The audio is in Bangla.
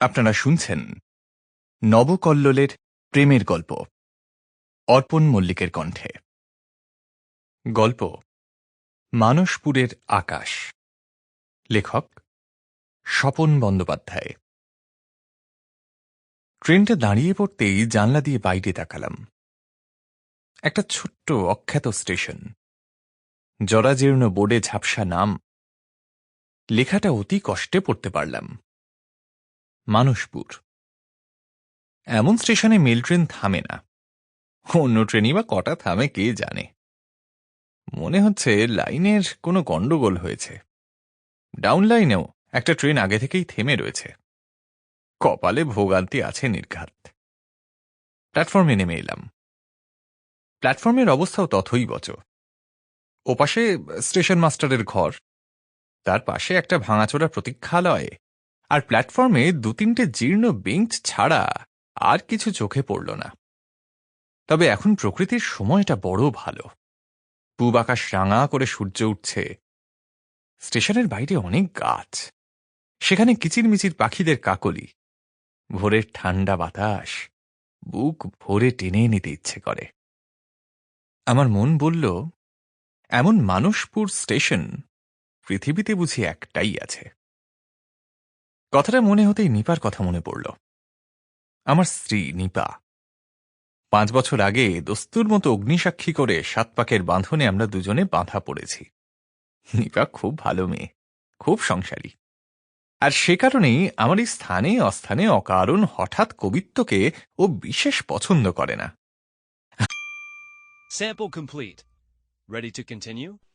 আপনারা শুনছেন নবকল্লোলের প্রেমের গল্প, অর্পণ মল্লিকের কণ্ঠে। গল্প, মানসপুরের আকাশ। লেখক, স্বপন বন্দ্যোপাধ্যায়। ট্রেনটা দাঁড়িয়ে পড়তেই জানলা দিয়ে বাইরে তাকালাম। একটা ছোট্ট অখ্যাত স্টেশন। জরাজীর্ণ বোর্ডে ঝাপসা নাম। লেখাটা অতি কষ্টে পড়তে পারলাম। মানসপুর এমন স্টেশনে মেল ট্রেন থামে না। অন্য ট্রেনই বা কটা থামে, কে জানে? মনে হচ্ছে লাইনের কোনো গণ্ডগোল হয়েছে। ডাউন লাইনেও একটা ট্রেন আগে থেকেই থেমে রয়েছে। কপালে ভোগান্তি আছে নির্ঘাত। প্ল্যাটফর্মে নেমে এলাম। প্ল্যাটফর্মের অবস্থাও তথই বচ। ওপাশে স্টেশন মাস্টারের ঘর, তার পাশে একটা ভাঙাচোরা প্রতীক্ষালয়। আর প্ল্যাটফর্মে দু তিনটে জীর্ণ বেঞ্চ ছাড়া আর কিছু চোখে পড়ল না। তবে এখন প্রকৃতির সময়টা বড় ভালো। পূব আকাশ রাঙা করে সূর্য উঠছে। স্টেশনের বাইরে অনেক গাছ। সেখানে কিচিরমিচির পাখিদের কাকলি। ভোরের ঠান্ডা বাতাস। বুক ভরে টেনে নিতে ইচ্ছে করে। আমার মন বলল, এমন মানসপুর স্টেশন পৃথিবীতে বুঝি একটাই আছে। কথাটা মনে হতেই নিপার কথা মনে পড়ল। আমার স্ত্রী, নিপা। পাঁচ বছর আগে দস্তুর মতো অগ্নিসাক্ষী করে সাত পাকের বাঁধনে আমরা দুজনে বাঁধা পড়েছি। নিপা খুব ভালো মেয়ে, খুব সংসারী। আর সে কারণেই আমার এই স্থানে অস্থানে অকারণ হঠাৎ কবিত্বকে ও বিশেষ পছন্দ করে না। Sample complete. Ready to continue?